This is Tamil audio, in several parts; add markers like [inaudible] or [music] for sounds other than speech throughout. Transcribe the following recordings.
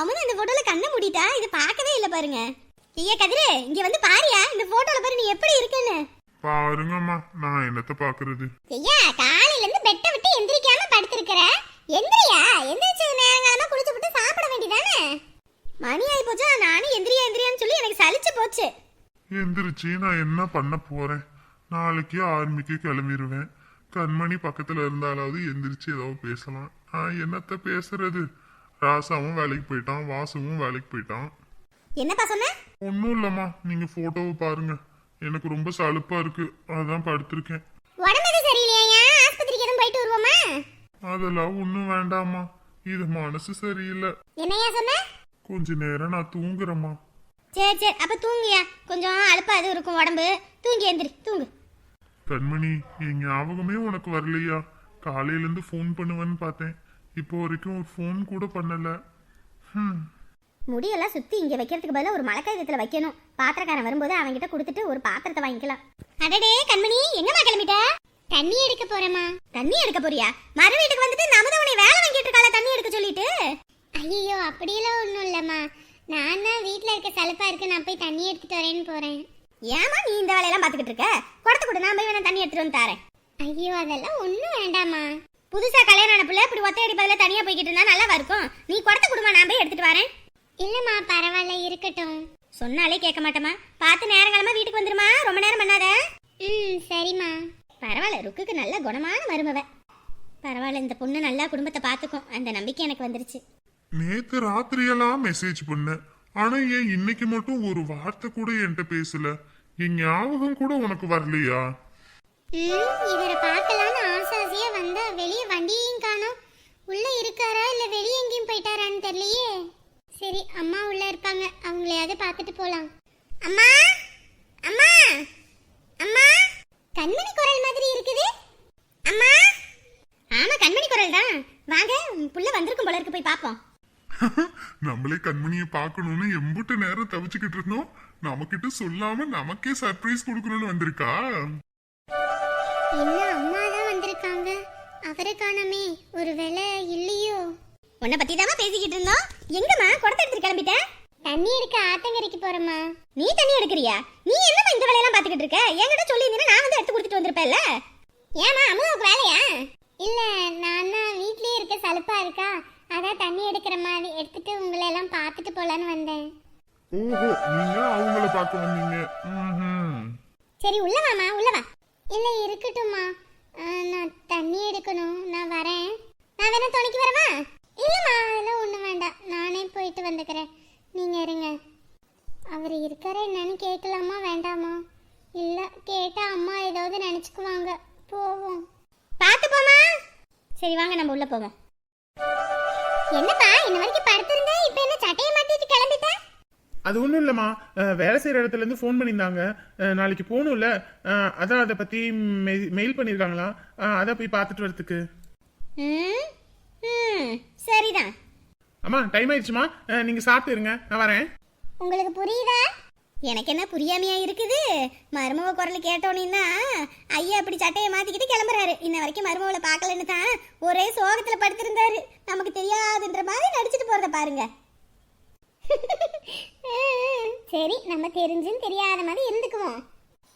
அவன் அந்த போட்டோல கண்ணை மூடிட்டா இது பார்க்கவே இல்ல பாருங்க. ஐயா கதிரு இங்க வந்து பாரியா இந்த போட்டோல பாரு நீ எப்படி இருக்கேன்னு. பாருங்கம்மா நான் என்னத்த பாக்குறது ஐயா காலையில இருந்து பெட்டை விட்டு எந்திரிக்காம படுத்திருக்கிற. எந்திரியா? எந்திரிச்சு நேரங்காலமா குளிச்சு விட்டு சாப்பிட வேண்டியதானே? மணி ஆகி போச்சா நானும் எந்திரியா எந்திரியான்னு சொல்லி எனக்கு சலிச்சு போச்சு. எந்திரிச்சு நான் என்ன பண்ண போறேன்? நாளைக்கு ஆர்மிக்கு கிளம்பிடுவேன் கண்மணி பக்கத்துல இருந்தாலாவது எந்திரிச்சு ஏதோ பேசலாம். நான் என்னத்த பேசுறது? ராசாவும் வேலைக்கு போயிட்டான் வாசுவும் வேலைக்கு போயிட்டான். என்னப்பா சொன்ன? ஒன்றும் இல்லைம்மா நீங்க போட்டோவை பாருங்க. எனக்கு ரொம்ப சலுப்பா இருக்கு அதான் படுத்திருக்கேன். உடம்பு எதுவும் சரியில்லையா ஆஸ்பத்திரிக்கு எதுவும் போயிட்டு வருவோமா? அதெல்லாம் ஒன்றும் வேண்டாம்மா இது மனசு சரியில்லை. என்னையா சொன்ன? கொஞ்ச நேரம் நான் தூங்குறேம்மா. சரி சரி அப்ப தூங்குயா கொஞ்சம் அலுப்பா அது இருக்கும் உடம்பு. தூங்கி எந்திரி தூங்கு. கண்மணி என் ஞாபகமே உனக்கு வரலையா? காலையில இருந்து ஃபோன் பண்ணுவேன்னு பார்த்தேன். இப்போ வரைக்கும் ஒரு ஃபோன் கூட பண்ணல. முடியெல்லாம் சுத்தி இங்க வைக்கிறதுக்கு பதிலா ஒரு மழைக்காயத்துல வைக்கணும். பாத்திரக்காரன் வரும்போது அவன்கிட்ட கொடுத்துட்டு ஒரு பாத்திரத்தை வாங்கிக்கலாம். அடடே கண்மணி எங்கம்மா கிளம்பிட்ட? தண்ணி எடுக்க போறேமா தண்ணி எடுக்க போறியா? மறு வீட்டுக்கு வந்துட்டு நமதவனை வேலை வாங்கிட்டு இருக்காள தண்ணி எடுக்க சொல்லிட்டு? ஐயோ அப்படியெல்லாம் ஒண்ணும் இல்லம்மா. நான் தான் வீட்ல இருக்க சலுப்பா இருக்கு நான் போய் தண்ணி எடுத்துட்டு வரேன்னு போறேன். ஏமா நீ இந்த வேலையெல்லாம் பாத்துக்கிட்டு இருக்க? குடத்து கூட நான் போய் வேணா தண்ணி எடுத்துட்டு வந்து தரேன். ஐயோ அதெல்லாம் ஒண்ணும் வேண்டாமா புதுசா கல்யாணம் ஆன பிள்ளை இப்படி ஒத்தையடி பதில தனியா போய்கிட்டு இருந்தா நல்லா இருக்கும் நீ குடத்து கொடுமா நான் போய் எடுத்துட்டு வரேன். இல்லம்மா பரவாயில்ல இருக்கட்டும். சொன்னாலே கேட்க மாட்டேமா பார்த்து நேரங்காலமா வீட்டுக்கு வந்துருமா? ரொம்ப நேரம் பண்ணாத. ம் சரிம்மா. பரவாயில்ல ருக்குக்கு நல்ல குணமான மருமவ. பரவாயில்ல இந்த பொண்ணு நல்லா குடும்பத்தை பார்த்துக்கும். அந்த நம்பிக்கை எனக்கு வந்துருச்சு. நேத்து ராத்திரியெல்லாம் மெசேஜ் பண்ணேன். ஆனா ஏன் இன்னைக்கு மட்டும் ஒரு வார்த்தை கூட என்கிட்ட பேசல? என் ஞாபகம் கூட உனக்கு வரலையா? ம் இவரை உள்ள இருக்காரா இல்ல வெளியே எங்கேயும் போயிட்டாரான்னு தெரியலையே? சரி அம்மா உள்ள இருப்பாங்க அவங்களையாவது பார்த்துட்டு போலாம். அம்மா? அம்மா? அம்மா? கண்மணி குரல் மாதிரி இருக்குது. அம்மா? ஆமா கண்மணி குரல் தான். வாங்க புள்ள வந்திருக்கும் போல இருக்கு போய் பாப்போம் [laughs] நம்மளே கண்மணியை பார்க்கணும்னு எம்புட்டு நேரம் தவிச்சுக்கிட்டு இருந்தோம். நமக்கிட்ட சொல்லாம நமக்கே சர்ப்ரைஸ் கொடுக்கணும்னு வந்திருக்கா? என்ன அம்மா? அவரை காணமே ஒருவேளை இல்லையோ? உன்னை பத்தி தான் பேசிக்கிட்டு இருந்தோம். எங்கம்மா? குடத்தை எடுத்துட்டு கிளம்பிட்ட? தண்ணி எடுக்க ஆத்தங்கரைக்கு போறேம்மா. நீ தண்ணி எடுக்கிறியா? நீ என்னம்மா இந்த வேலையெல்லாம் பாத்துக்கிட்டு இருக்க? என்கிட்ட சொல்லி நான் வந்து எடுத்து கொடுத்துட்டு வந்திருப்பேன்ல. ஏமா அம்மாவுக்கு வேலையா? இல்ல நான் வீட்லயே இருக்க சலுப்பா இருக்கா. அதான் தண்ணி எடுக்கிற மாதிரி எடுத்துட்டு உங்களை எல்லாம் பார்த்துட்டு போலான்னு வந்தேன். ஓஹோ நீங்க அவங்கள பார்க்க வந்தீங்க. சரி உள்ள வாமா உள்ள வா. இல்ல இருக்கட்டும்மா. நான் தண்ணி எடுக்கணும். நான் வரேன். நான் வேணா துணைக்கு வரவா? இல்லைம்மா அதெல்லாம் ஒன்றும் வேண்டாம். நானே போயிட்டு வந்துக்கிறேன். நீங்கள் இருங்க. அவர் இருக்காரா என்னன்னு கேட்கலாமா வேண்டாமா? இல்லை கேட்டால் அம்மா ஏதாவது நினச்சிக்குவாங்க. போவோம். பார்த்து போமா சரி வாங்க நம்ம உள்ளே போங்க என்னப்பா இன்ன வரைக்கும் படுத்திருந்த இப்போ என்ன சட்டையை மாட்டிட்டு கிளம்பிட்ட அது ஒன்றும் இல்லைம்மா. வேலை செய்கிற இடத்துலேருந்து ஃபோன் பண்ணியிருந்தாங்க. நாளைக்கு போகணும்ல. அதான் அதை பற்றி மெயில் பண்ணியிருக்காங்களா? அதை போய் பார்த்துட்டு ம் சரிதான். அம்மா டைம் ஆயிடுச்சுமா நீங்கள் சாப்பிட்டு இருங்க. நான் வரேன். உங்களுக்கு புரியுதா? எனக்கு என்ன புரியாமையா இருக்குது? மருமவ குரல் கேட்டோன்னே ஐயா அப்படி சட்டையை மாத்திக்கிட்டு கிளம்புறாரு. இன்ன வரைக்கும் மருமவளை பார்க்கலன்னு தான் ஒரே சோகத்துல படுத்திருந்தாரு. நமக்கு தெரியாதுன்ற மாதிரி நடிச்சிட்டு போறத பாருங்க. [laughs] சரி நம்ம தெரிஞ்சுன்னு தெரியாத மாதிரி இருந்துக்குவோம்.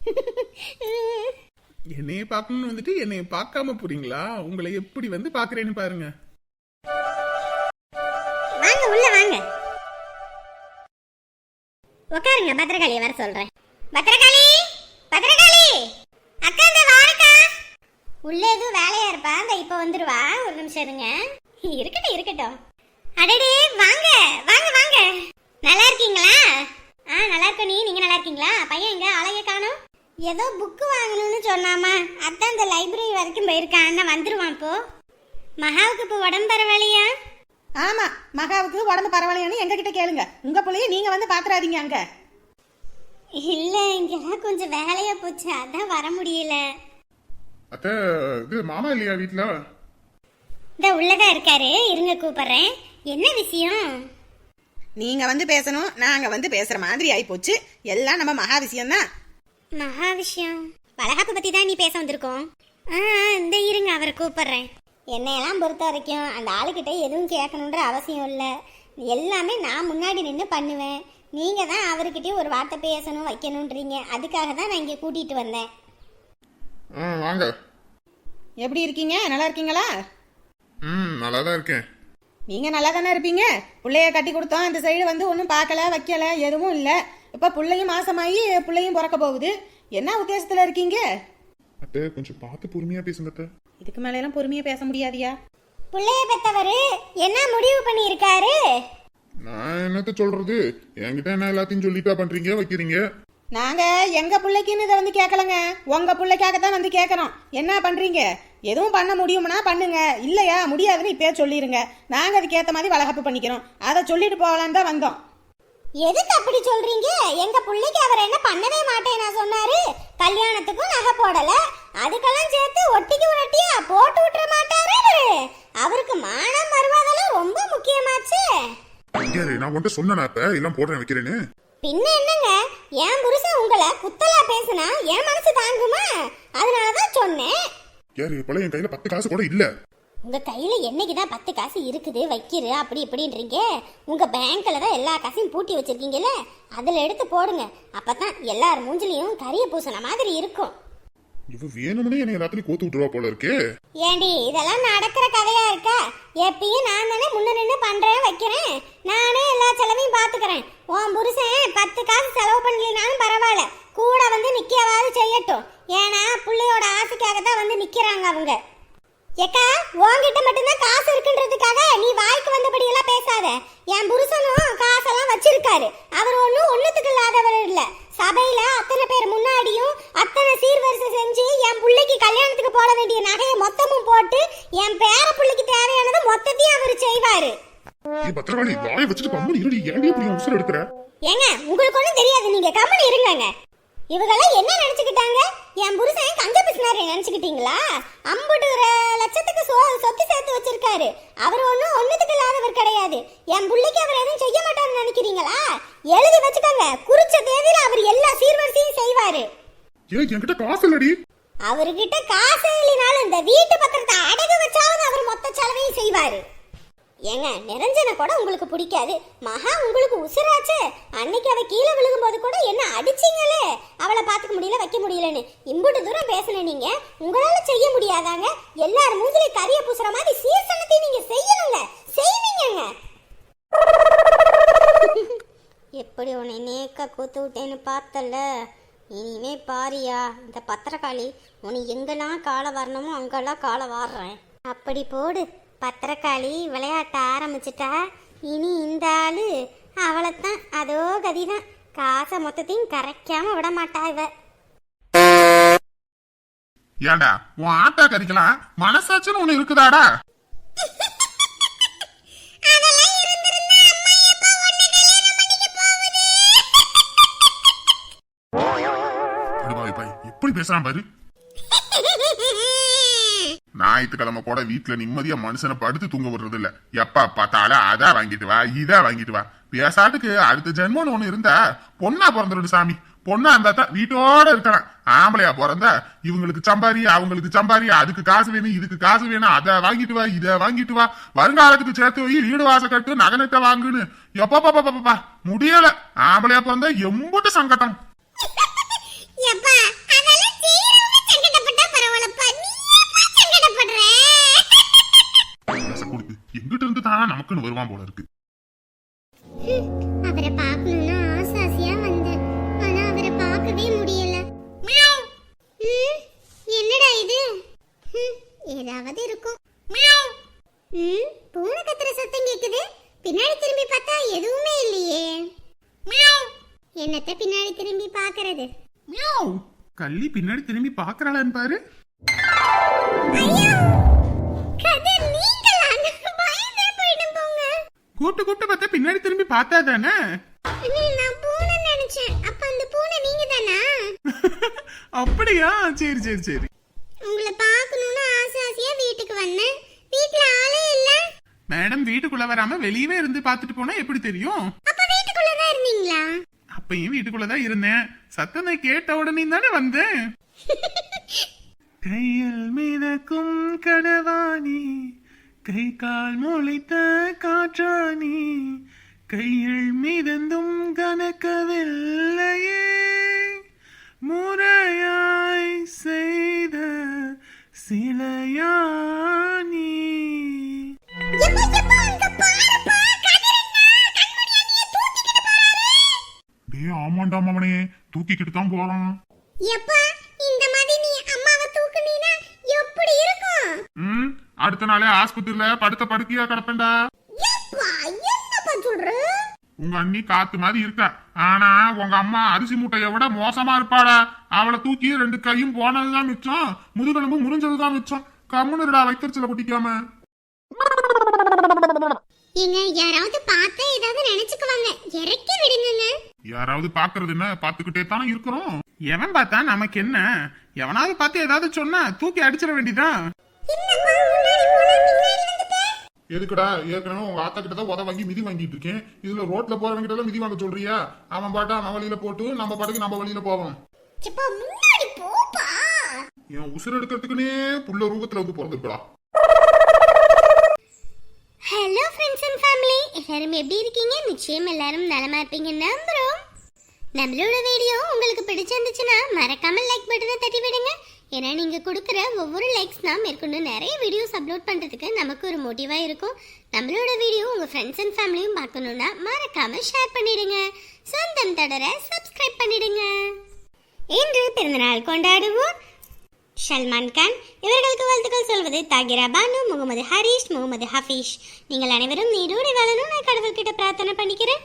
[laughs] என்னைய பார்க்கணும்னு வந்துட்டு என்னைய பார்க்காம போறீங்களா? உங்களை எப்படி வந்து பார்க்குறேன்னு பாருங்க. வாங்க உள்ள வாங்க. உட்காருங்க பத்திரகாளியை வர சொல்றேன். பத்திரகாளி! பத்திரகாளி! அக்கா இந்த வாரக்கா! உள்ள எதுவும் வேலையா இருப்பா? இந்த இப்ப வந்துருவா. ஒரு நிமிஷம் இருங்க. இருக்கட்டும் இருக்கட்டும். அடடே வாங்க வாங்க வாங்க. நல்லா இருக்கீங்களா? ஆ நல்லா இருக்க நீ நீங்க நல்லா இருக்கீங்களா? பையன் எங்க? அழகே காணோம். ஏதோ புக்கு வாங்கணும்னு சொன்னாமா. அதான் இந்த லைப்ரரி வரைக்கும் போயிருக்கான். அண்ணா வந்துருவான் இப்போ? மகாவுக்கு இப்போ உடம்பு பரவாயில்லையா? ஆமா மகாவுக்கு உடம்பு பரவாயில்லைன்னு எங்க கிட்ட கேளுங்க. உங்க பிள்ளைய நீங்க வந்து பாத்துறாதீங்க அங்க. இல்ல இங்கெல்லாம் கொஞ்சம் வேலையா போச்சு. அதான் வர முடியல. அத்தை இது மாமா இல்லையா வீட்ல? இந்த உள்ளதான் இருக்காரு. இருங்க கூப்பிடுறேன். என்ன விஷயம்? நீங்க வந்து பேசணும் நாங்க வந்து பேசுற மாதிரி ஆயி போச்சு எல்லாம் நம்ம மகா விஷயம் தான் மகா விஷயம்? வளகாப்பு பத்தி தான் நீ பேச வந்திருக்கோம். ஆ ஆ, இந்த இருங்க அவரை கூப்பிடுறேன். என்னையெல்லாம் பொறுத்த வரைக்கும் அந்த ஆளுகிட்ட எதுவும் கேட்கணுன்ற அவசியம் இல்லை. எல்லாமே நான் முன்னாடி நின்று பண்ணுவேன். நீங்கள் தான் அவர்கிட்டயும் ஒரு வார்த்தை பேசணும் வைக்கணுன்றீங்க. அதுக்காக தான் நான் இங்கே கூட்டிகிட்டு வந்தேன். ஆ வாங்க. எப்படி இருக்கீங்க? நல்லா இருக்கீங்களா? ம் நல்லா தான் இருக்கேன். நீங்க நல்லா தானே இருப்பீங்க? பிள்ளைய கட்டி கொடுத்தோம் இந்த சைடு வந்து ஒன்றும் பார்க்கல வைக்கல எதுவும் இல்லை. இப்போ பிள்ளையும் மாசமாயி பிள்ளையும் பிறக்க போகுது. என்ன உத்தேசத்தில் இருக்கீங்க? அத்தை கொஞ்சம் பார்த்து பொறுமையா பேசுங்க இதுக்கு மேலெல்லாம் பொறுமையாக பேச முடியாதியா? பிள்ளைய பெத்தவர் என்ன முடிவு பண்ணியிருக்காரு? நான் என்னத்த சொல்றது? என்கிட்ட என்ன எல்லாத்தையும் சொல்லிட்டா பண்றீங்க வைக்கிறீங்க? நாங்க எங்க பிள்ளைக்குன்னு இதை வந்து கேட்கலங்க. உங்க பிள்ளைக்காக தான் வந்து கேட்கறோம். என்ன பண்றீங்க? எதுவும் பண்ண முடியும்னா பண்ணுங்க. இல்லையா? முடியாதுன்னு இப்பயே சொல்லிருங்க. நாங்க அதுக்கேத்த மாதிரி வளகப்பு பண்ணிக்கிறோம். அதை சொல்லிட்டு போகலான்னு தான் வந்தோம். எதுக்கு அப்படி சொல்றீங்க? எங்க பிள்ளைக்கு அவர் என்ன பண்ணவே மாட்டேன் நான் சொன்னாரு. கல்யாணத்துக்கும் நகை போடல. அதுக்கெல்லாம் சேர்த்து ஒட்டிக்கு ஒட்டியா போட்டு விட்டுற மாட்டாரு அவரு. அவருக்கு மானம் மருவாதெல்லாம் ரொம்ப முக்கியமாச்சு. நான் உன்கிட்ட சொன்னேனா இப்ப. எல்லாம் போடுறேன் வைக்கிறேன்னு. பின்ன என்னங்க? என் புருஷன் உங்களை குத்தலா பேசுனா என் மனசு தாங்குமா? அதனாலதான் சொன்னேன். யாரு இப்பெல்லாம் என் கையில பத்து காசு கூட இல்ல. உங்க கையில என்னைக்கு தான் பத்து காசு இருக்குது? வைக்கிற அப்படி இப்படின்றீங்க. உங்க பேங்க்ல தான் எல்லா காசையும் பூட்டி வச்சிருக்கீங்கல்ல? அதுல எடுத்து போடுங்க. அப்பதான் எல்லார் மூஞ்சிலையும் கரிய பூசண மாதிரி இருக்கும். இவ வேணும்னே என்னை எல்லாத்துலயும் கோத்து விட்டுருவா போல இருக்கே. ஏண்டி இதெல்லாம் நடக்கிற கதையா இருக்கா? எப்பயும் நான் தானே முன்ன நின்று பண்றேன் வைக்கிறேன். நானே எல்லா செலவையும் பாத்துக்கிறேன். உன் புருஷன் பத்து காசு செலவு பண்ணலனாலும் பரவாயில்ல. கூட வந்து நிற்கவாது செய்யட்டும். ஏன்னா பிள்ளையோட ஆசைக்காக தான் வந்து நிற்கிறாங்க அவங்க. ஏக்கா உன்கிட்ட மட்டும்தான் காசு இருக்குன்றதுக்காக நீ வாய்க்கு வந்தபடி எல்லாம் பேசாத. என் புருஷனும் காசெல்லாம் வச்சிருக்காரு. அவர் ஒன்றும் ஒன்றுத்துக்கு இல்லாதவர் இல்லை. சபையில அத்தனை பேர் முன்னாடியும் அத்தனை சீர்வரிசை செஞ்சு என் பிள்ளைக்கு கல்யாணத்துக்கு போட வேண்டிய நகையை மொத்தமும் போட்டு என் பேர பிள்ளைக்கு தேவையானது மொத்தத்தையும் அவர் செய்வாரு. பத்திரகாளி வாயை வச்சுட்டு கம்மி இருடி. ஏன்டி இப்படி உசுர எடுக்கிற? ஏங்க உங்களுக்கு ஒன்றும் தெரியாது. நீங்க கம்மனு இருங்கங்க. இவங்கெல்லாம் என்ன நினைச்சுக்கிட்டாங்க? என் புருஷன் கஞ்ச பிசினாரி நினைச்சுக்கிட்டீங்களா? ஐம்பது லட்சத்துக்கு சொத்து சேர்த்து வச்சிருக்காரு. அவர் ஒன்றும் ஒன்றுத்துக்கு இல்லாதவர் கிடையாது. என் பிள்ளைக்கு அவர் எதுவும் செய்ய மாட்டார்னு நினைக்கிறீங்களா? எழுதி வச்சுக்கோங்க. குறிச்ச தேதியில அவர் எல்லா சீர்வரிசையும் செய்வாரு. என்கிட்ட காசு இல்லடி. அவர்கிட்ட காசு இல்லைனாலும் இந்த வீட்டு பத்திரத்தை அடகு வச்சாலும் அவர் மொத்த செலவையும் செய்வாரு. ஏங்க நிரஞ்சனை கூட உங்களுக்கு பிடிக்காது. மகா உங்களுக்கு உசுராச்சே. அன்னைக்கு அவ கீழே விழுகும்போது கூட என்ன அடிச்சிங்களே? அவளை பார்த்துக்க முடியல வைக்க முடியலன்னு. இம்புட்டு தூரம் பேசின நீங்க. உங்களால செய்ய முடியாதாங்க. எல்லார் மூஞ்சிலே கரிய பூசுற மாதிரி சீர்சனத்தையும் நீங்க செய்யணுங்க செய்வீங்கங்க. எப்படி உன்னை நேக்க கூத்து விட்டேன்னு பார்த்தல இனிமே பாரியா இந்த பத்திரக்காளி. உன்னை எங்கெல்லாம் காலை வரணுமோ அங்கெல்லாம் காலை வாடுறேன் அப்படி போடு. பத்திரக்காளி விளையாட்ட ஆரம்பிச்சிட்டா. இனி இந்த ஆளு அவளைத்தான் அதோ கதிதான். காசை மொத்தத்தையும் கரைக்காம விட மாட்டா இவ. ஏண்டா உன் ஆட்டா கறிக்கலாம் மனசாச்சுன்னு ஒண்ணு இருக்குதாடா? எப்படி பேசுறான் பாரு? ஞாயிற்றுக்கிழமை கூட வீட்டுல நிம்மதியா மனுஷனை படுத்து தூங்க விடுறது இல்ல எப்ப பார்த்தாலும் அதா வாங்கிட்டு வா இதா வாங்கிட்டு வா. பேசாட்டுக்கு அடுத்த ஜென்மம்னு ஒண்ணு இருந்தா பொண்ணா பிறந்துடும் சாமி. பொண்ணா இருந்தா தான் வீட்டோட இருக்கலாம் ஆம்பளையா பிறந்தா இவங்களுக்கு சம்பாரி அவங்களுக்கு சம்பாரி அதுக்கு காசு வேணும் இதுக்கு காசு வேணும் அதை வாங்கிட்டு வா இதை வாங்கிட்டு வா. வருங்காலத்துக்கு சேர்த்து வை வீடு வாச கட்டு நகனத்தை வாங்குன்னு. எப்பப்பா முடியல. ஆம்பளையா பிறந்தா எம்புட்டு சங்கடம் எப்பா அதெல்லாம் செய்யறவங்க சங்கடப்பட்டா பரவாயில்லப்பா நீ ஏப்பா சங்கடப்படுற காசை கொடுத்து எங்கிட்ட நமக்குன்னு வருவான் போல இருக்கு. அவரை பார்க்கணும்னு ஆசை ஆசையா வந்தேன். ஆனா அவரை பார்க்கவே முடியல. என்னடா இது? ஏதாவது இருக்கும். பூனை கத்துற சத்தம் கேக்குது. பின்னாடி திரும்பி பார்த்தா எதுவுமே இல்லையே. என்னத்த பின்னாடி திரும்பி பார்க்கறது? கள்ளி பின்னாடி திரும்பி பாக்குறாளான்னு பாரு. கூட்டு கூட்டு பார்த்தா பின்னாடி திரும்பி பார்த்தா தானே? நான் பூனை நினைச்சேன். அப்ப அந்த பூனை நீங்க தானா? [laughs] அப்படியா? சரி சரி சரி. உங்களை பார்க்கணும்னு ஆசை ஆசையா வீட்டுக்கு வந்தேன். வீட்ல ஆளே இல்ல. மேடம் வீட்டுக்குள்ள வராம வெளியவே இருந்து பார்த்துட்டு போனா எப்படி தெரியும்? அப்ப வீட்டுக்குள்ள தான் இருந்தீங்களா? அப்பயும் வீட்டுக்குள்ளதான் இருந்தேன். சத்தத்தை கேட்ட உடனே தானே வந்தேன். [laughs] கையில் மிதக்கும் கை கால் முளைத்த காற்றானி கைகள் மிதந்தும் கனக்கவில்லையே. முறையாய் செய்த சிலையானி டே ஆமாண்டா மவனே தூக்கிக்கிட்டு தான் போறான். எப்பா இந்த அடுத்த நாளே ஆஸ்பத்திரியில படுத்த படுக்கையா கிடப்பேன்டா. எப்பா என்னப்பா சொல்ற? உங்க அண்ணி காத்து மாதிரி இருக்கா. ஆனா உங்க அம்மா அரிசி மூட்டையை விட மோசமா இருப்பாடா. அவளை தூக்கி ரெண்டு கையும் போனதுதான் மிச்சம். முதுகெலும்பு முறிஞ்சதுதான் மிச்சம். கம்முனுடா வைத்தறிச்சல குட்டிக்காம. ஏங்க யாராவது பார்த்தா ஏதாவது நினைச்சுக்குவாங்க. இறக்கி விடுங்கங்க. யாராவது பாக்குறது என்ன? பாத்துக்கிட்டே தானே இருக்கிறோம். எவன் பார்த்தா நமக்கு என்ன? எவனாவது பார்த்து ஏதாவது சொன்னா தூக்கி அடிச்சிட வேண்டியதான் எதுக்குடா? ஏற்கனவே உங்க ஆத்தா கிட்ட தான் உத வாங்கி மிதி வாங்கிட்டு இருக்கேன். இதுல ரோட்ல போறவங்க கிட்ட மிதி வாங்க சொல்றியா? அவன் பாட்டா அவன் வழியில போட்டு நம்ம பாட்டுக்கு நம்ம வழியில போவோம். என் உசுர் எடுக்கிறதுக்குனே புள்ள ரூபத்துல வந்து பிறந்திருக்கடா ஹலோ ஃப்ரெண்ட்ஸ் அண்ட் ஃபேமிலி எல்லாரும் எப்படி இருக்கீங்க? நிச்சயம் எல்லாரும் நலமா இருப்பீங்க நம்புறோம். நம்மளோட வீடியோ உங்களுக்கு பிடிச்சிருந்துச்சுன்னா மறக்காம லைக் பட்டனை தட்டி விடுங்க. ஏன்னா நீங்கள் கொடுக்குற ஒவ்வொரு லைக்ஸ் தான் மேற்கொண்டு நிறைய வீடியோஸ் அப்லோட் பண்ணுறதுக்கு நமக்கு ஒரு மோட்டிவாக இருக்கும். நம்மளோட வீடியோ உங்கள் ஃப்ரெண்ட்ஸ் அண்ட் ஃபேமிலியும் பார்க்கணுன்னா மறக்காமல் ஷேர் பண்ணிடுங்க. சொந்தம் தொடர சப்ஸ்கிரைப் பண்ணிடுங்க. இன்று பிறந்தநாள் கொண்டாடுவோம். சல்மான் கான் இவர்களுக்கு வாழ்த்துக்கள் சொல்வது தாகிரா பானு முகமது ஹரீஷ் முகமது ஹஃபீஷ். நீங்கள் அனைவரும் நீடோடி வாழணும் நான் கடவுள்கிட்ட பிரார்த்தனை பண்ணிக்கிறேன்.